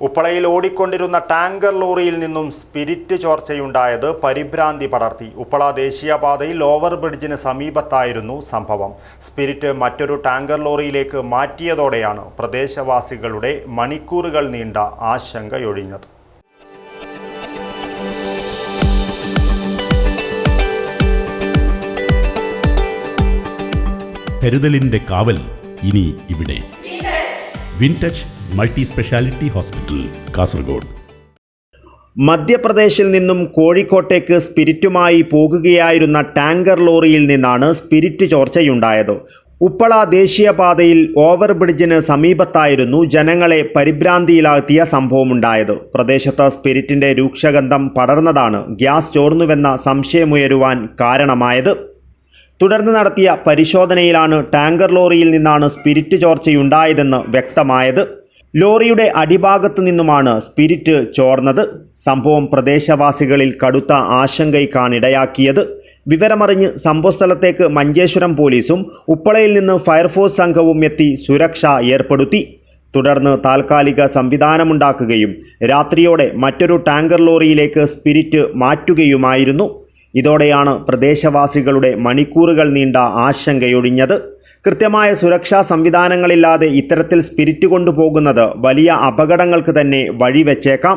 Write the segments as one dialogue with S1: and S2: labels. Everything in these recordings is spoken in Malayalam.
S1: ഉപ്പളയിൽ ഓടിക്കൊണ്ടിരുന്ന ടാങ്കർ ലോറിയിൽ നിന്നും സ്പിരിറ്റ് ചോർച്ചയുണ്ടായത് പരിഭ്രാന്തി പടർത്തി. ഉപ്പള ദേശീയപാതയിൽ ഓവർ ബ്രിഡ്ജിന് സമീപത്തായിരുന്നു സംഭവം. സ്പിരിറ്റ് മറ്റൊരു ടാങ്കർ ലോറിയിലേക്ക് മാറ്റിയതോടെയാണ് പ്രദേശവാസികളുടെ മണിക്കൂറുകൾ നീണ്ട ആശങ്കയൊഴിഞ്ഞത്.
S2: കരുതലിന്റെ കാവൽ ഇനി ഇവിടെ. Wintouch multi speciality hospital Kasaragod.
S1: മധ്യപ്രദേശിൽ നിന്നും കോഴിക്കോട്ടേക്ക് സ്പിരിറ്റുമായി പോകുകയായിരുന്ന ടാങ്കർ ലോറിയിൽ നിന്നാണ് സ്പിരിറ്റ് ചോർച്ചയുണ്ടായത്. ഉപ്പള ദേശീയപാതയിൽ ഓവർ ബ്രിഡ്ജിന് സമീപത്തായിരുന്നു ജനങ്ങളെ പരിഭ്രാന്തിയിലാത്തിയ സംഭവമുണ്ടായത്. പ്രദേശത്ത് സ്പിരിറ്റിന്റെ രൂക്ഷഗന്ധം പടർന്നതാണ് ഗ്യാസ് ചോർന്നുവെന്ന സംശയമുയരുവാൻ കാരണമായത്. തുടർന്ന് നടത്തിയ പരിശോധനയിലാണ് ടാങ്കർ ലോറിയിൽ നിന്നാണ് സ്പിരിറ്റ് ചോർച്ചയുണ്ടായതെന്ന് വ്യക്തമായത്. ലോറിയുടെ അടിഭാഗത്തു നിന്നുമാണ് സ്പിരിറ്റ് ചോർന്നത്. സംഭവം പ്രദേശവാസികളിൽ കടുത്ത ആശങ്കയ്ക്കാണിടയാക്കിയത്. വിവരമറിഞ്ഞ് സംഭവസ്ഥലത്തേക്ക് മഞ്ചേശ്വരം പോലീസും ഉപ്പളയിൽ നിന്ന് ഫയർഫോഴ്സ് സംഘവും എത്തി സുരക്ഷ ഏർപ്പെടുത്തി. തുടർന്ന് താൽക്കാലിക സംവിധാനമുണ്ടാക്കുകയും രാത്രിയോടെ മറ്റൊരു ടാങ്കർ ലോറിയിലേക്ക് സ്പിരിറ്റ് മാറ്റുകയുമായിരുന്നു. ഇതോടെയാണ് പ്രദേശവാസികളുടെ മണിക്കൂറുകൾ നീണ്ട ആശങ്കയൊഴിഞ്ഞത് കൃത്യമായ സുരക്ഷാ സംവിധാനങ്ങളില്ലാതെ ഇത്തരത്തിൽ സ്പിരിറ്റ് കൊണ്ടുപോകുന്നത് വലിയ അപകടങ്ങൾക്ക് തന്നെ വഴിവെച്ചേക്കാം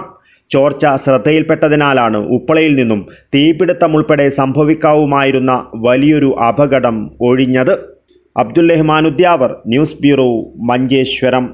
S1: ചോർച്ച ശ്രദ്ധയിൽപ്പെട്ടതിനാലാണ് ഉപ്പളയിൽ നിന്നും തീപിടുത്തം ഉൾപ്പെടെ സംഭവിക്കാവുമായിരുന്ന വലിയൊരു അപകടം ഒഴിഞ്ഞത്. Abdul Rahman Udyavar news bureau Manjeshwaram.